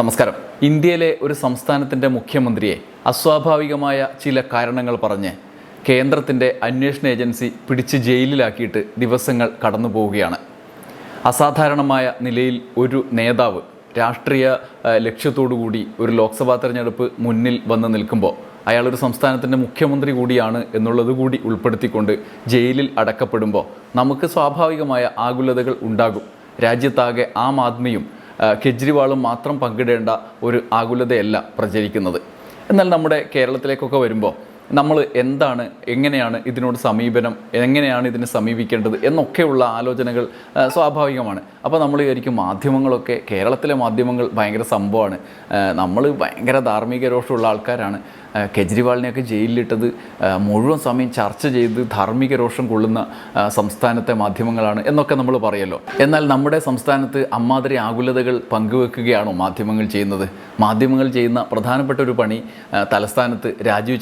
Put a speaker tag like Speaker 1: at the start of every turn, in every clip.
Speaker 1: നമസ്കാരം. ഇന്ത്യയിലെ ഒരു സംസ്ഥാനത്തിന്റെ മുഖ്യമന്ത്രിയെ അസ്വാഭാവികമായ ചില കാരണങ്ങൾ പറഞ്ഞ് കേന്ദ്രത്തിന്റെ അന്വേഷണ ഏജൻസി പിടിച്ച് ജയിലിലാക്കിയിട്ട് ദിവസങ്ങൾ കടന്നു പോവുകയാണ്. അസാധാരണമായ നിലയിൽ ഒരു നേതാവ് രാഷ്ട്രീയ ലക്ഷ്യത്തോടുകൂടി ഒരു ലോക്സഭാ തെരഞ്ഞെടുപ്പ് മുന്നിൽ വന്ന് നിൽക്കുമ്പോൾ അയാളൊരു സംസ്ഥാനത്തിന്റെ മുഖ്യമന്ത്രി കൂടിയാണ് എന്നുള്ളത് കൂടി ഉൾപ്പെടുത്തിക്കൊണ്ട് ജയിലിൽ അടക്കപ്പെടുമ്പോൾ നമുക്ക് സ്വാഭാവികമായ ആകുലതകൾ ഉണ്ടാകും. രാജ്യത്താകെ ആം ആദ്മിയും കെജ്രിവാളും മാത്രം പങ്കിടേണ്ട ഒരു ആകുലതയല്ല പ്രചരിക്കുന്നത്. എന്നാൽ നമ്മുടെ കേരളത്തിലേക്കൊക്കെ വരുമ്പോൾ നമ്മൾ എന്താണ് എങ്ങനെയാണ് ഇതിനോട് സമീപനം എങ്ങനെയാണ് ഇതിനെ സമീപിക്കേണ്ടത് എന്നൊക്കെയുള്ള ആലോചനകൾ സ്വാഭാവികമാണ്. അപ്പോൾ നമ്മൾ വിചാരിക്കും മാധ്യമങ്ങളൊക്കെ കേരളത്തിലെ മാധ്യമങ്ങൾ ഭയങ്കര സംഭവമാണ്. നമ്മൾ ഭയങ്കര ധാർമ്മിക രോഷമുള്ള ആൾക്കാരാണ്. കെജ്രിവാളിനെയൊക്കെ ജയിലിലിട്ടത് മുഴുവൻ സമയം ചർച്ച ചെയ്ത് ധാർമ്മിക രോഷം കൊള്ളുന്ന സംസ്ഥാനത്തെ മാധ്യമങ്ങളാണ് എന്നൊക്കെ നമ്മൾ പറയല്ലോ. എന്നാൽ നമ്മുടെ സംസ്ഥാനത്ത് അമ്മാതിരി ആകുലതകൾ പങ്കുവെക്കുകയാണോ മാധ്യമങ്ങൾ ചെയ്യുന്നത്? മാധ്യമങ്ങൾ ചെയ്യുന്ന പ്രധാനപ്പെട്ട ഒരു പണി തലസ്ഥാനത്ത് രാജീവ്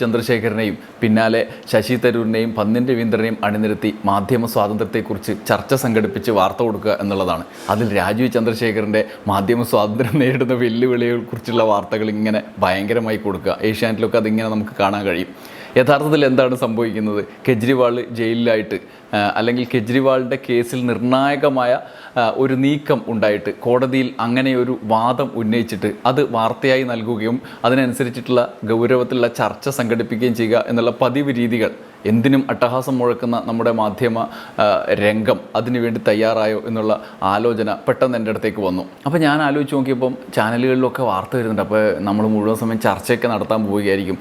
Speaker 1: ചന്ദ്രശേഖരനെയും പിന്നാലെ ശശി തരൂരിനെയും പന്നിൻ രവീന്ദ്രനെയും അണിനിരത്തി മാധ്യമ സ്വാതന്ത്ര്യത്തെക്കുറിച്ച് ചർച്ച സംഘടിപ്പിച്ച് വാർത്ത കൊടുക്കുക എന്നുള്ളതാണ്. അതിൽ രാജീവ് ചന്ദ്രശേഖരന്റെ മാധ്യമ സ്വാതന്ത്ര്യം നേരിടുന്ന വെല്ലുവിളികളെക്കുറിച്ചുള്ള വാർത്തകൾ ഇങ്ങനെ ഭയങ്കരമായി കൊടുക്കുക. ഏഷ്യാനെറ്റിലൊക്കെ അതിങ്ങനെ നമുക്ക് കാണാൻ കഴിയും. യഥാർത്ഥത്തിൽ എന്താണ് സംഭവിക്കുന്നത്? കെജ്രിവാൾ ജയിലിലായിട്ട് അല്ലെങ്കിൽ കെജ്രിവാളിന്റെ കേസിൽ നിർണായകമായ ഒരു നീക്കം ഉണ്ടായിട്ട് കോടതിയിൽ അങ്ങനെ ഒരു വാദം ഉന്നയിച്ചിട്ട് അത് വാർത്തയായി നൽകുകയും അതിനനുസരിച്ചിട്ടുള്ള ഗൗരവത്തിലുള്ള ചർച്ച സംഘടിപ്പിക്കുകയും ചെയ്യുക എന്നുള്ള പതിവ് രീതികൾ എന്തിനും അട്ടഹാസം മുഴക്കുന്ന നമ്മുടെ മാധ്യമ രംഗം അതിനുവേണ്ടി തയ്യാറായോ എന്നുള്ള ആലോചന പെട്ടെന്ന് എന്റെ അടുത്തേക്ക് വന്നു. അപ്പോൾ ഞാൻ ആലോചിച്ച് നോക്കിയപ്പം ചാനലുകളിലൊക്കെ വാർത്ത വരുന്നുണ്ട്. അപ്പോൾ നമ്മൾ മുഴുവൻ സമയം ചർച്ചയൊക്കെ നടത്താൻ പോവുകയായിരിക്കും.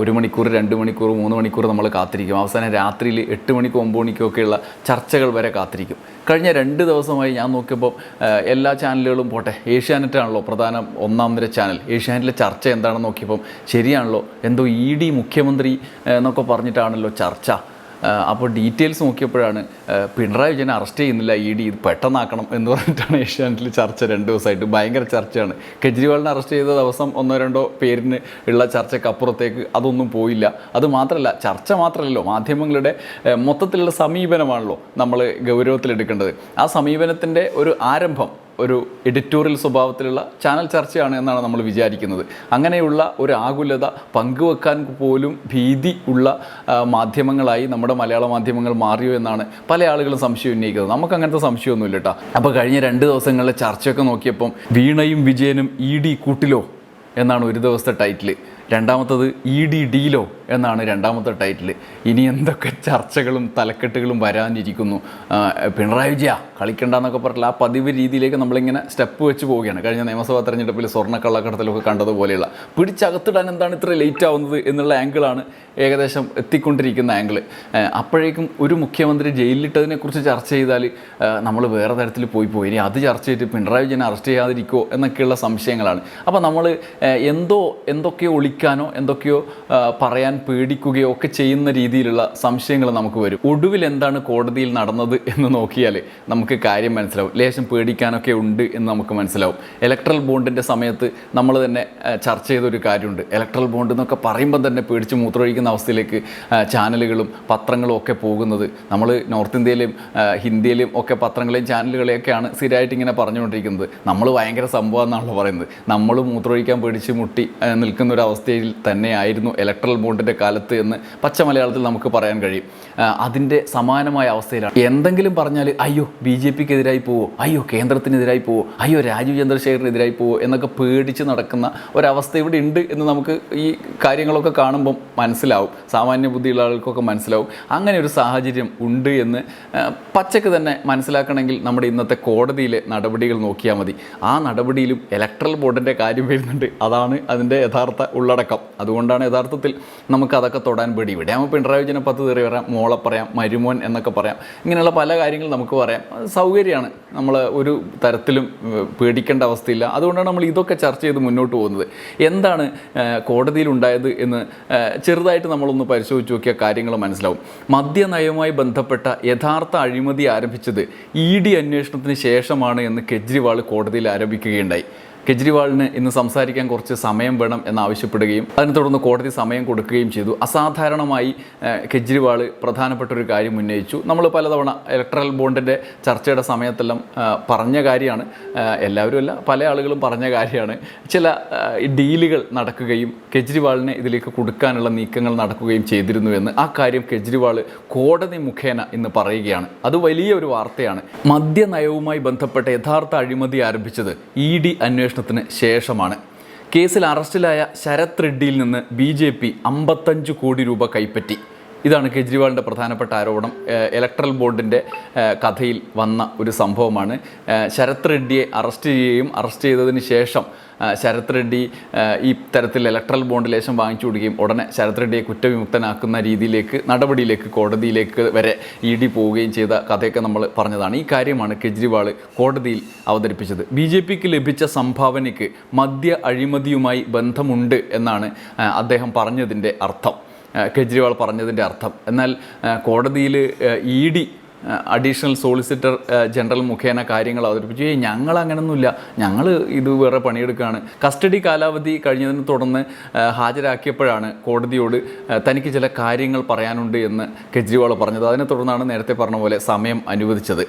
Speaker 1: ഒരു മണിക്കൂർ രണ്ട് മണിക്കൂർ മൂന്ന് മണിക്കൂർ നമ്മൾ കാത്തിരിക്കും. അവസാനം രാത്രിയിൽ എട്ട് മണിക്കും ഒമ്പത് മണിക്കും ഒക്കെയുള്ള ചർച്ചകൾ വരെ കാത്തിരിക്കും. കഴിഞ്ഞ രണ്ട് ദിവസമായി ഞാൻ നോക്കിയപ്പോൾ എല്ലാ ചാനലുകളും പോട്ടെ ഏഷ്യാനെറ്റ് ആണല്ലോ പ്രധാന ഒന്നാം നിര ചാനൽ. ഏഷ്യാനെറ്റിലെ ചർച്ച എന്താണെന്ന് നോക്കിയപ്പം ശരിയാണല്ലോ. എന്തോ ഇ ഡി മുഖ്യമന്ത്രി എന്നൊക്കെ പറഞ്ഞിട്ടാണല്ലോ ചർച്ച ആ, അപ്പോൾ ഡീറ്റെയിൽസ് നോക്കിയപ്പോഴാണ് പിണറായി വിജയനെ അറസ്റ്റ് ചെയ്യുന്നില്ല ഇ ഡി ഇത് പെട്ടെന്നാക്കണം എന്ന് പറഞ്ഞിട്ടാണ് ഏഷ്യാനെറ്റിൽ ചർച്ച രണ്ട് ദിവസമായിട്ട്. ഭയങ്കര ചർച്ചയാണ്. കെജ്രിവാളിനെ അറസ്റ്റ് ചെയ്ത ദിവസം ഒന്നോ രണ്ടോ പേരിന് ഉള്ള ചർച്ചയ്ക്ക് അപ്പുറത്തേക്ക് അതൊന്നും പോയില്ല. അത് മാത്രമല്ല ചർച്ച മാത്രമല്ലല്ലോ മാധ്യമങ്ങളുടെ മൊത്തത്തിലുള്ള സമീപനമാണല്ലോ നമ്മൾ ഗൗരവത്തിലെടുക്കേണ്ടത്. ആ സമീപനത്തിന്റെ ഒരു ആരംഭം ഒരു എഡിറ്റോറിയൽ സ്വഭാവത്തിലുള്ള ചാനൽ ചർച്ചയാണ് എന്നാണ് നമ്മൾ വിചാരിക്കുന്നത്. അങ്ങനെയുള്ള ഒരു ആകുലത പങ്കുവെക്കാൻ പോലും ഭീതി ഉള്ള മാധ്യമങ്ങളായി നമ്മുടെ മലയാള മാധ്യമങ്ങൾ മാറിയോ എന്നാണ് പല ആളുകളും സംശയം ഉന്നയിക്കുന്നത്. നമുക്ക് അങ്ങനത്തെ സംശയമൊന്നുമില്ല കേട്ടോ. അപ്പോൾ കഴിഞ്ഞ രണ്ട് ദിവസങ്ങളിലെ ചർച്ചയൊക്കെ നോക്കിയപ്പം വീണയും വിജയനും ഇ ഡി കൂട്ടിലോ എന്നാണ് ഒരു ദിവസത്തെ ടൈറ്റിൽ രണ്ടാമത്തത് ഇ ഡി ഡീലോ എന്നാണ് രണ്ടാമത്തെ ടൈറ്റിൽ ഇനി എന്തൊക്കെ ചർച്ചകളും തലക്കെട്ടുകളും വരാനിരിക്കുന്നു. പിണറായി വിജയ കളിക്കണ്ടെന്നൊക്കെ പറഞ്ഞില്ല ആ പതിവ് രീതിയിലേക്ക് നമ്മളിങ്ങനെ സ്റ്റെപ്പ് വെച്ച് പോവുകയാണ്. കഴിഞ്ഞ നിയമസഭാ തെരഞ്ഞെടുപ്പിൽ സ്വർണക്കള്ളക്കടത്തിലൊക്കെ കണ്ടതുപോലെയുള്ള പിടിച്ചകത്തിടാൻ എന്താണ് ഇത്ര ലേറ്റ് ആവുന്നത് എന്നുള്ള ആംഗിളാണ് ഏകദേശം എത്തിക്കൊണ്ടിരിക്കുന്ന ആംഗിൾ അപ്പോഴേക്കും ഒരു മുഖ്യമന്ത്രി ജയിലിലിട്ടതിനെക്കുറിച്ച് ചർച്ച ചെയ്താൽ നമ്മൾ വേറെ തരത്തിൽ പോയി പോയി. ഇനി അത് ചർച്ച ചെയ്തിട്ട് പിണറായി വിജയനെ അറസ്റ്റ് ചെയ്യാതിരിക്കുമോ എന്നൊക്കെയുള്ള സംശയങ്ങളാണ്. അപ്പോൾ നമ്മൾ എന്തോ എന്തൊക്കെയോ ഒളിക്കാനോ എന്തൊക്കെയോ പറയാൻ പേടിക്കുകയോ ഒക്കെ ചെയ്യുന്ന രീതിയിലുള്ള സംശയങ്ങൾ നമുക്ക് വരും. ഒടുവിൽ എന്താണ് കോടതിയിൽ നടന്നത് എന്ന് നോക്കിയാൽ നമുക്ക് കാര്യം മനസ്സിലാവും. ലേശം പേടിക്കാനൊക്കെ ഉണ്ട് എന്ന് നമുക്ക് മനസ്സിലാവും. ഇലക്ട്രൽ ബോണ്ടിന്റെ സമയത്ത് നമ്മൾ തന്നെ ചർച്ച ചെയ്തൊരു കാര്യമുണ്ട്. ഇലക്ട്രൽ ബോണ്ട് എന്നൊക്കെ പറയുമ്പോൾ തന്നെ പേടിച്ച് മൂത്രമൊഴിക്കുന്ന അവസ്ഥയിലേക്ക് ചാനലുകളും പത്രങ്ങളും ഒക്കെ പോകുന്നത്. നമ്മൾ നോർത്ത് ഇന്ത്യയിലും ഹിന്ദിയിലും ഒക്കെ പത്രങ്ങളെയും ചാനലുകളെയൊക്കെയാണ് സ്ഥിരമായിട്ട് ഇങ്ങനെ പറഞ്ഞുകൊണ്ടിരിക്കുന്നത്. നമ്മൾ ഭയങ്കര സംഭവം എന്നാണല്ലോ പറയുന്നത്. നമ്മൾ മൂത്രമൊഴിക്കാൻ പേടിച്ച് മുട്ടി നിൽക്കുന്ന ഒരു അവസ്ഥയിൽ തന്നെയായിരുന്നു ഇലക്ട്രൽ ബോണ്ടിന്റെ കാലത്ത് എന്ന് പച്ച മലയാളത്തിൽ നമുക്ക് പറയാൻ കഴിയും. അതിന്റെ സമാനമായ അവസ്ഥയിലാണ്. എന്തെങ്കിലും പറഞ്ഞാൽ അയ്യോ ബി ജെ പിക്ക് എതിരായി പോവോ? അയ്യോ കേന്ദ്രത്തിനെതിരായി പോവോ? അയ്യോ രാജീവ് ചന്ദ്രശേഖരനെതിരായി പോവോ? എന്നൊക്കെ പേടിച്ച് നടക്കുന്ന ഒരവസ്ഥ ഇവിടെ ഉണ്ട് എന്ന് നമുക്ക് ഈ കാര്യങ്ങളൊക്കെ കാണുമ്പം മനസ്സിലാവും. സാമാന്യ ബുദ്ധിയുള്ള ആൾക്കൊക്കെ മനസ്സിലാവും. അങ്ങനെ ഒരു സാഹചര്യം ഉണ്ട് എന്ന് പച്ചക്ക് തന്നെ മനസ്സിലാക്കണമെങ്കിൽ നമ്മുടെ ഇന്നത്തെ കോടതിയിലെ നടപടികൾ നോക്കിയാൽ മതി. ആ നടപടിയിലും ഇലക്ട്രൽ ബോർഡിന്റെ കാര്യം വരുന്നുണ്ട്. അതാണ് അതിന്റെ യഥാർത്ഥ ഉള്ളടക്കം അതുകൊണ്ടാണ് യഥാർത്ഥത്തിൽ നമുക്ക് അതൊക്കെ തൊടാൻ പേടി. ഇവിടെ ആകുമ്പോൾ പിണറായി വിജയനെ പത്ത് തെറി പറയാം മോളെ പറയാം മരുമോൻ എന്നൊക്കെ പറയാം. ഇങ്ങനെയുള്ള പല കാര്യങ്ങൾ നമുക്ക് പറയാം. സൗകര്യമാണ്. നമ്മൾ ഒരു തരത്തിലും പേടിക്കേണ്ട അവസ്ഥയില്ല. അതുകൊണ്ടാണ് നമ്മൾ ഇതൊക്കെ ചർച്ച ചെയ്ത് മുന്നോട്ട് പോകുന്നത്. എന്താണ് കോടതിയിൽ കോടതിയിലുണ്ടായത് എന്ന് ചെറുതായിട്ട് നമ്മളൊന്ന് പരിശോധിച്ച് നോക്കിയ കാര്യങ്ങൾ മനസ്സിലാവും. മദ്യനയവുമായി ബന്ധപ്പെട്ട യഥാർത്ഥ അഴിമതി ആരംഭിച്ചത് ഇ ഡി അന്വേഷണത്തിന് ശേഷമാണ് എന്ന് കെജ്രിവാൾ കോടതിയിൽ ആരോപിക്കുകയുണ്ടായി. കെജ്രിവാളിന് ഇന്ന് സംസാരിക്കാൻ കുറച്ച് സമയം വേണം എന്നാവശ്യപ്പെടുകയും അതിനെ തുടർന്ന് കോടതി സമയം കൊടുക്കുകയും ചെയ്തു. അസാധാരണമായി കെജ്രിവാൾ പ്രധാനപ്പെട്ട ഒരു കാര്യം ഉന്നയിച്ചു. നമ്മൾ പലതവണ ഇലക്ട്രൽ ബോണ്ടിന്റെ ചർച്ചയുടെ സമയത്തെല്ലാം പറഞ്ഞ കാര്യമാണ്. എല്ലാവരും അല്ല പല ആളുകളും പറഞ്ഞ കാര്യമാണ്. ചില ഡീലുകൾ നടക്കുകയും കെജ്രിവാളിനെ ഇതിലേക്ക് കൊടുക്കാനുള്ള നീക്കങ്ങൾ നടക്കുകയും ചെയ്തിരുന്നു എന്ന്. ആ കാര്യം കെജ്രിവാൾ കോടതി മുഖേന ഇന്ന് പറയുകയാണ്. അത് വലിയ ഒരു വാർത്തയാണ്. മദ്യനയവുമായി ബന്ധപ്പെട്ട യഥാർത്ഥ അഴിമതി ആരംഭിച്ചത് ഇ ഡി അന്വേഷണത്തിന് ശേഷമാണ്. കേസിൽ അറസ്റ്റിലായ ശരത് റെഡ്ഡിയിൽ നിന്ന് ബി ജെ പി അമ്പത്തഞ്ച് കോടി രൂപ കൈപ്പറ്റി. ഇതാണ് കെജ്രിവാളിന്റെ പ്രധാനപ്പെട്ട ആരോപണം. ഇലക്ട്രൽ ബോർഡിന്റെ കഥയിൽ വന്ന ഒരു സംഭവമാണ്. ശരത് റെഡ്ഡിയെ അറസ്റ്റ് ചെയ്യുകയും അറസ്റ്റ് ചെയ്തതിന് ശേഷം ശരത് റെഡ്ഡി ഈ തരത്തിൽ ഇലക്ട്രൽ ബോണ്ട് ലേശം വാങ്ങിച്ചു കൊടുക്കുകയും ഉടനെ ശരത് റെഡ്ഡിയെ കുറ്റവിമുക്തനാക്കുന്ന രീതിയിലേക്ക് നടപടിയിലേക്ക് കോടതിയിലേക്ക് വരെ ഇ ഡി പോവുകയും ചെയ്ത കഥയൊക്കെ നമ്മൾ പറഞ്ഞതാണ്. ഈ കാര്യമാണ് കെജ്രിവാൾ കോടതിയിൽ അവതരിപ്പിച്ചത്. ബി ജെ പിക്ക് ലഭിച്ച സംഭാവനയ്ക്ക് മദ്യ അഴിമതിയുമായി ബന്ധമുണ്ട് എന്നാണ് അദ്ദേഹം പറഞ്ഞതിന്റെ അർത്ഥം. കെജ്രിവാൾ പറഞ്ഞതിന്റെ അർത്ഥം. എന്നാൽ കോടതിയിൽ E D additional solicitor general മുഖേന കാര്യങ്ങൾ അവതരിപ്പിച്ചു. ഏയ് ഞങ്ങൾ അങ്ങനൊന്നുമില്ല ഞങ്ങൾ ഇത് വേറെ പണിയെടുക്കുകയാണ്. കസ്റ്റഡി കാലാവധി കഴിഞ്ഞതിനെ തുടർന്ന് ഹാജരാക്കിയപ്പോഴാണ് കോടതിയോട് തനിക്ക് ചില കാര്യങ്ങൾ പറയാനുണ്ട് എന്ന് കെജ്രിവാൾ പറഞ്ഞത്. അതിനെ തുടർന്നാണ് നേരത്തെ പറഞ്ഞ പോലെ സമയം അനുവദിച്ചത്.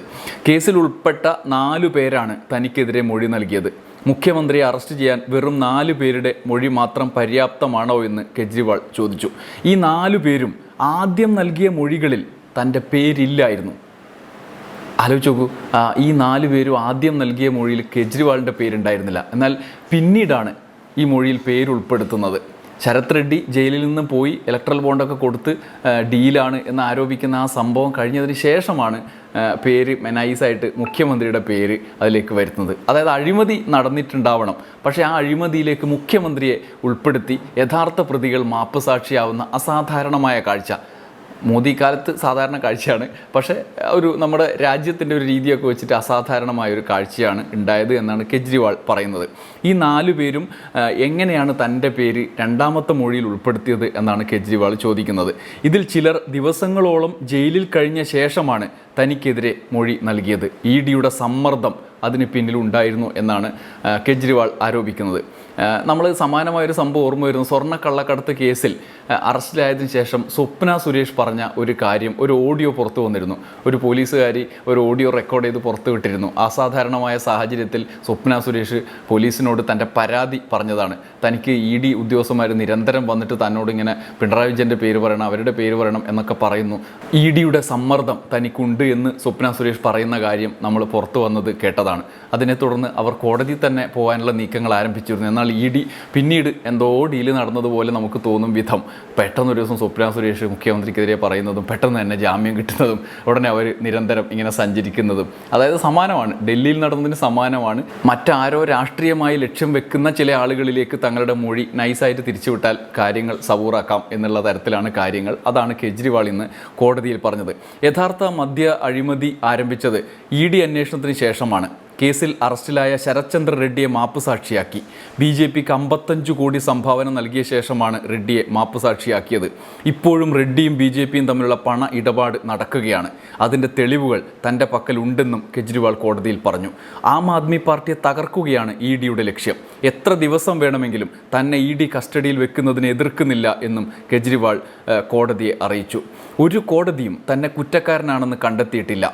Speaker 1: കേസിൽ ഉൾപ്പെട്ട നാലു പേരാണ് തനിക്കെതിരെ മൊഴി നൽകിയത്. മുഖ്യമന്ത്രിയെ അറസ്റ്റ് ചെയ്യാൻ വെറും നാല് പേരുടെ മൊഴി മാത്രം പര്യാപ്തമാണോ എന്ന് കെജ്രിവാൾ ചോദിച്ചു. ഈ നാലു പേരും ആദ്യം നൽകിയ മൊഴികളിൽ തന്റെ പേരില്ലായിരുന്നു. ആലോചിച്ച് നോക്കൂ ഈ നാല് പേരും ആദ്യം നൽകിയ മൊഴിയിൽ കെജ്രിവാളിന്റെ പേരുണ്ടായിരുന്നില്ല. എന്നാൽ പിന്നീടാണ് ഈ മൊഴിയിൽ പേര് ഉൾപ്പെടുത്തുന്നത് ശരത് റെഡ്ഡി ജയിലിൽ നിന്ന് പോയി ഇലക്ട്രൽ ബോണ്ടൊക്കെ കൊടുത്ത് ഡീലാണ് എന്ന് ആരോപിക്കുന്ന ആ സംഭവം കഴിഞ്ഞതിന് ശേഷമാണ് പേര് മെനൈസായിട്ട് മുഖ്യമന്ത്രിയുടെ പേര് അതിലേക്ക് വരുന്നത്. അതായത് അഴിമതി നടന്നിട്ടുണ്ടാവണം. പക്ഷേ ആ അഴിമതിയിലേക്ക് മുഖ്യമന്ത്രിയെ ഉൾപ്പെടുത്തി യഥാർത്ഥ പ്രതികൾ മാപ്പ് സാക്ഷിയാവുന്ന അസാധാരണമായ കാഴ്ച. മോദി കാലത്ത് സാധാരണ കാഴ്ചയാണ്. പക്ഷേ ഒരു നമ്മുടെ രാജ്യത്തിന്റെ ഒരു രീതിയൊക്കെ വെച്ചിട്ട് അസാധാരണമായ ഒരു കാഴ്ചയാണ് ഉണ്ടായത് എന്നാണ് കെജ്രിവാൾ പറയുന്നത്. ഈ നാലു പേരും എങ്ങനെയാണ് തന്റെ പേര് രണ്ടാമത്തെ മൊഴിയിൽ ഉൾപ്പെടുത്തിയത് എന്നാണ് കെജ്രിവാൾ ചോദിക്കുന്നത്. ഇതിൽ ചിലർ ദിവസങ്ങളോളം ജയിലിൽ കഴിഞ്ഞ ശേഷമാണ് തനിക്കെതിരെ മൊഴി നൽകിയത്. ഇ ഡിയുടെ സമ്മർദ്ദം അതിന് പിന്നിലുണ്ടായിരുന്നു എന്നാണ് കെജ്രിവാൾ ആരോപിക്കുന്നത്. നമ്മൾ സമാനമായൊരു സംഭവം ഓർമ്മ വരുന്നു. സ്വർണക്കള്ളക്കടത്ത് കേസിൽ അറസ്റ്റിലായതിനു ശേഷം സ്വപ്ന സുരേഷ് പറഞ്ഞ ഒരു കാര്യം ഒരു ഓഡിയോ പുറത്തു വന്നിരുന്നു. ഒരു പോലീസുകാരി ഒരു ഓഡിയോ റെക്കോർഡ് ചെയ്ത് പുറത്തു വിട്ടിരുന്നു. അസാധാരണമായ സാഹചര്യത്തിൽ സ്വപ്ന സുരേഷ് പോലീസിനോട് തന്റെ പരാതി പറഞ്ഞതാണ്. തനിക്ക് ഇ ഡി ഉദ്യോഗസ്ഥന്മാർ നിരന്തരം വന്നിട്ട് തന്നോട് ഇങ്ങനെ പിണറായി വിജയന്റെ പേര് പറയണം അവരുടെ പേര് പറയണം എന്നൊക്കെ പറയുന്നു. ഇ ഡിയുടെ സമ്മർദ്ദം തനിക്കുണ്ട് എന്ന് സ്വപ്ന സുരേഷ് പറയുന്ന കാര്യം നമ്മൾ പുറത്തു വന്നത് കേട്ടതാണ്. അതിനെ തുടർന്ന് അവർ കോടതി തന്നെ പോകാനുള്ള നീക്കങ്ങൾ ആരംഭിച്ചിരുന്നു. എന്നാൽ ഇ ഡി പിന്നീട് എന്തോ ഡീൽ നടന്നതുപോലെ നമുക്ക് തോന്നും വിധം പെട്ടെന്ന് ഒരു ദിവസം സ്വപ്ന സുരേഷ് മുഖ്യമന്ത്രിക്കെതിരെ പറയുന്നതും പെട്ടെന്ന് തന്നെ ജാമ്യം കിട്ടുന്നതും ഉടനെ അവർ നിരന്തരം ഇങ്ങനെ സഞ്ചരിക്കുന്നതും. അതായത് സമാനമാണ്. ഡൽഹിയിൽ നടന്നതിന് സമാനമാണ്. മറ്റാരോ രാഷ്ട്രീയമായി ലക്ഷ്യം വെക്കുന്ന ചില ആളുകളിലേക്ക് തങ്ങളുടെ മൊഴി നൈസായിട്ട് തിരിച്ചുവിട്ടാൽ കാര്യങ്ങൾ സവൂറാക്കാം എന്നുള്ള തരത്തിലാണ് കാര്യങ്ങൾ. അതാണ് കെജ്രിവാൾ ഇന്ന് കോടതിയിൽ പറഞ്ഞത്. യഥാർത്ഥ മദ്യ അഴിമതി ആരംഭിച്ചത് ഇ ഡി അന്വേഷണത്തിന് ശേഷമാണ്. കേസിൽ അറസ്റ്റിലായ ശരത്ചന്ദ്ര റെഡ്ഡിയെ മാപ്പ് സാക്ഷിയാക്കി ബി ജെ പിക്ക് അമ്പത്തഞ്ച് കോടി സംഭാവന നൽകിയ ശേഷമാണ് റെഡ്ഡിയെ മാപ്പ് സാക്ഷിയാക്കിയത് ഇപ്പോഴും റെഡ്ഡിയും ബി ജെ പിയും തമ്മിലുള്ള പണ ഇടപാട് നടക്കുകയാണ്. അതിന്റെ തെളിവുകൾ തന്റെ പക്കലുണ്ടെന്നും കെജ്രിവാൾ കോടതിയിൽ പറഞ്ഞു. ആം ആദ്മി പാർട്ടിയെ തകർക്കുകയാണ് ഇ ഡിയുടെ ലക്ഷ്യം. എത്ര ദിവസം വേണമെങ്കിലും തന്നെ ഇ ഡി കസ്റ്റഡിയിൽ വെക്കുന്നതിനെ എതിർക്കുന്നില്ല എന്നും കെജ്രിവാൾ കോടതിയെ അറിയിച്ചു. ഒരു കോടതിയും തന്നെ കുറ്റക്കാരനാണെന്ന് കണ്ടെത്തിയിട്ടില്ല.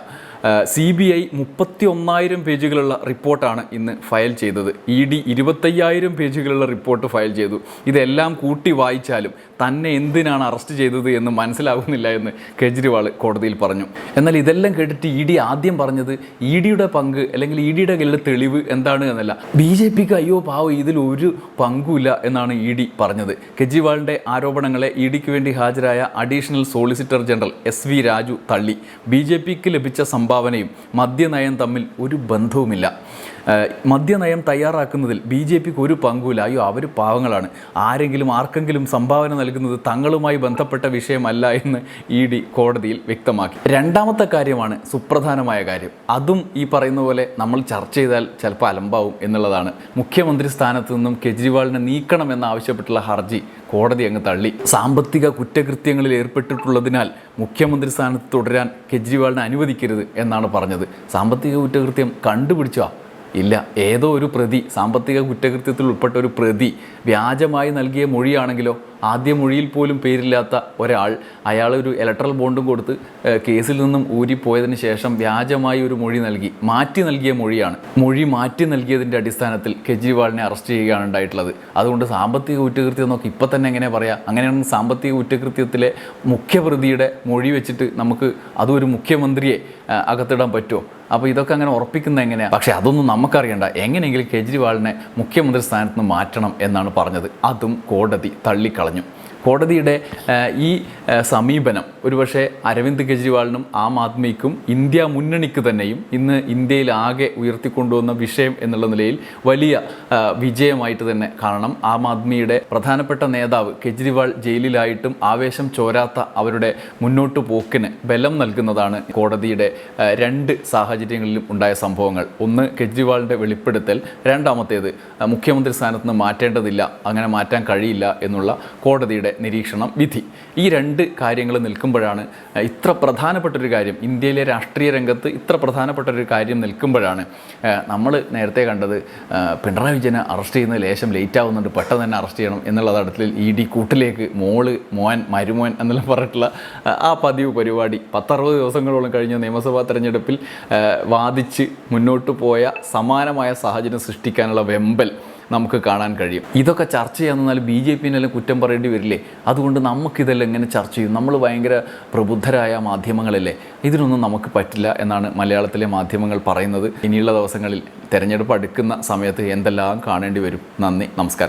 Speaker 1: സി ബി ഐ മുപ്പത്തി ഒന്നായിരം പേജുകളുള്ള റിപ്പോർട്ടാണ് ഇന്ന് ഫയൽ ചെയ്തത്. ഇ ഡി ഇരുപത്തയ്യായിരം പേജുകളുള്ള റിപ്പോർട്ട് ഫയൽ ചെയ്തു. ഇതെല്ലാം കൂട്ടി വായിച്ചാലും തന്നെ എന്തിനാണ് അറസ്റ്റ് ചെയ്തത് എന്ന് മനസ്സിലാകുന്നില്ല എന്ന് കെജ്രിവാൾ കോടതിയിൽ പറഞ്ഞു. എന്നാൽ ഇതെല്ലാം കേട്ടിട്ട് ഇ ഡി ആദ്യം പറഞ്ഞത് ഇ ഡിയുടെ പങ്ക് അല്ലെങ്കിൽ ഇ ഡിയുടെ കയ്യിലെ തെളിവ് എന്താണ് എന്നല്ല. ബി ജെ പിക്ക് അയ്യോ പാവം ഇതിൽ ഒരു പങ്കുമില്ല എന്നാണ് ഇ ഡി പറഞ്ഞത്. കെജ്രിവാളിന്റെ ആരോപണങ്ങളെ ഇ ഡിക്ക് വേണ്ടി ഹാജരായ additional solicitor general S V Raju തള്ളി. ബി ജെ പിക്ക് ലഭിച്ച സംഭാവനയും മദ്യനയം തമ്മിൽ ഒരു ബന്ധവുമില്ല. മദ്യനയം തയ്യാറാക്കുന്നതിൽ ബി ജെ പിക്ക് ഒരു പങ്കുമില്ല. അയ്യോ അവർ പാവങ്ങളാണ്. ആരെങ്കിലും ആർക്കെങ്കിലും സംഭാവന നൽകുന്നത് തങ്ങളുമായി ബന്ധപ്പെട്ട വിഷയമല്ല എന്ന് ഇ ഡി കോടതിയിൽ വ്യക്തമാക്കി. രണ്ടാമത്തെ കാര്യമാണ് സുപ്രധാനമായ കാര്യം. അതും ഈ പറയുന്ന പോലെ നമ്മൾ ചർച്ച ചെയ്താൽ ചിലപ്പോൾ അലമ്പാവും എന്നുള്ളതാണ്. മുഖ്യമന്ത്രി സ്ഥാനത്ത് നിന്നും കെജ്രിവാളിനെ നീക്കണം എന്നാവശ്യപ്പെട്ടുള്ള ഹർജി കോടതി അങ്ങ് തള്ളി. സാമ്പത്തിക കുറ്റകൃത്യങ്ങളിൽ ഏർപ്പെട്ടിട്ടുള്ളതിനാൽ മുഖ്യമന്ത്രി സ്ഥാനത്ത് തുടരാൻ കെജ്രിവാളിനെ അനുവദിക്കരുത് എന്നാണ് പറഞ്ഞത്. സാമ്പത്തിക കുറ്റകൃത്യം കണ്ടുപിടിച്ചോ? ഇല്ല. ഏതോ ഒരു പ്രതി സാമ്പത്തിക കുറ്റകൃത്യത്തിൽ ഉൾപ്പെട്ട ഒരു പ്രതി വ്യാജമായി നൽകിയ മൊഴിയാണെങ്കിലോ ആദ്യ മൊഴിയിൽ പോലും പേരില്ലാത്ത ഒരാൾ അയാൾ ഒരു ഇലക്ട്രൽ ബോണ്ടും കൊടുത്ത് കേസിൽ നിന്നും ഊരിപ്പോയതിന് ശേഷം വ്യാജമായി ഒരു മൊഴി നൽകി. മാറ്റി നൽകിയ മൊഴിയാണ്. മൊഴി മാറ്റി നൽകിയതിന്റെ അടിസ്ഥാനത്തിൽ കെജ്രിവാളിനെ അറസ്റ്റ് ചെയ്യുകയാണ് ഉണ്ടായിട്ടുള്ളത്. അതുകൊണ്ട് സാമ്പത്തിക കുറ്റകൃത്യം നോക്കി ഇപ്പം തന്നെ എങ്ങനെ പറയാം? അങ്ങനെയാണെങ്കിൽ സാമ്പത്തിക കുറ്റകൃത്യത്തിലെ മുഖ്യപ്രതിയുടെ മൊഴി വെച്ചിട്ട് നമുക്ക് അതൊരു മുഖ്യമന്ത്രിയെ അകത്തിടാൻ പറ്റുമോ അപ്പോൾ ഇതൊക്കെ അങ്ങനെ ഉറപ്പിക്കുന്ന എങ്ങനെയാണ് പക്ഷേ അതൊന്നും നമുക്കറിയണ്ട. എങ്ങനെയെങ്കിലും കെജ്രിവാളിനെ മുഖ്യമന്ത്രി സ്ഥാനത്ത് നിന്ന് മാറ്റണം എന്നാണ് പറഞ്ഞത്. അതും കോടതി തള്ളിക്കളഞ്ഞു. парню. കോടതിയുടെ ഈ സമീപനം. ഒരുപക്ഷെ അരവിന്ദ് കെജ്രിവാളിനും ആം ആദ്മിക്കും ഇന്ത്യ മുന്നണിക്ക് തന്നെയും ഇന്ന് ഇന്ത്യയിൽ ആകെ ഉയർത്തിക്കൊണ്ടുവന്ന വിഷയം എന്നുള്ള നിലയിൽ വലിയ വിജയമായിട്ട് തന്നെ കാണണം. ആം ആദ്മിയുടെ പ്രധാനപ്പെട്ട നേതാവ് കെജ്രിവാൾ ജയിലിലായിട്ടും ആവേശം ചോരാത്ത അവരുടെ മുന്നോട്ട് പോക്കിന് ബലം നൽകുന്നതാണ് കോടതിയുടെ രണ്ട് സാഹചര്യങ്ങളിലും ഉണ്ടായ സംഭവങ്ങൾ. ഒന്ന് കെജ്രിവാളിന്റെ വെളിപ്പെടുത്തൽ. രണ്ടാമത്തേത് മുഖ്യമന്ത്രി സ്ഥാനത്ത് നിന്ന് മാറ്റേണ്ടതില്ല അങ്ങനെ മാറ്റാൻ കഴിയില്ല എന്നുള്ള കോടതിയുടെ നിരീക്ഷണം വിധി. ഈ രണ്ട് കാര്യങ്ങൾ നിൽക്കുമ്പോഴാണ് ഇത്ര പ്രധാനപ്പെട്ട ഒരു കാര്യം. ഇന്ത്യയിലെ രാഷ്ട്രീയ രംഗത്ത് ഇത്ര പ്രധാനപ്പെട്ട ഒരു കാര്യം നിൽക്കുമ്പോഴാണ് നമ്മൾ നേരത്തെ കണ്ടത് പിണറായി വിജയനെ അറസ്റ്റ് ചെയ്യുന്ന ലേശം ലേറ്റ് ആവുന്നുണ്ട്. പെട്ടെന്ന് തന്നെ അറസ്റ്റ് ചെയ്യണം എന്നുള്ള തടത്തിൽ ഇ ഡി കൂട്ടിലേക്ക് മോൾ മോൻ മരുമോൻ എന്നെല്ലാം പറഞ്ഞിട്ടുള്ള ആ പതിവ് പരിപാടി പത്തറുപത് ദിവസങ്ങളോളം കഴിഞ്ഞ നിയമസഭാ തെരഞ്ഞെടുപ്പിൽ വാദിച്ച് മുന്നോട്ട് പോയ സമാനമായ സാഹചര്യം സൃഷ്ടിക്കാനുള്ള വെമ്പൽ നമുക്ക് കാണാൻ കഴിയും. ഇതൊക്കെ ചർച്ച ചെയ്യാന്നാൽ ബി ജെ പിന്നെല്ലാം കുറ്റം പറയേണ്ടി വരില്ലേ? അതുകൊണ്ട് നമുക്കിതെല്ലാം എങ്ങനെ ചർച്ച ചെയ്യും? നമ്മൾ ഭയങ്കര പ്രബുദ്ധരായ മാധ്യമങ്ങളല്ലേ? ഇതിനൊന്നും നമുക്ക് പറ്റില്ല എന്നാണ് മലയാളത്തിലെ മാധ്യമങ്ങൾ പറയുന്നത്. ഇനിയുള്ള ദിവസങ്ങളിൽ തിരഞ്ഞെടുപ്പ് അടുക്കുന്ന സമയത്ത് എന്തെല്ലാം കാണേണ്ടി വരും? നന്ദി നമസ്കാരം.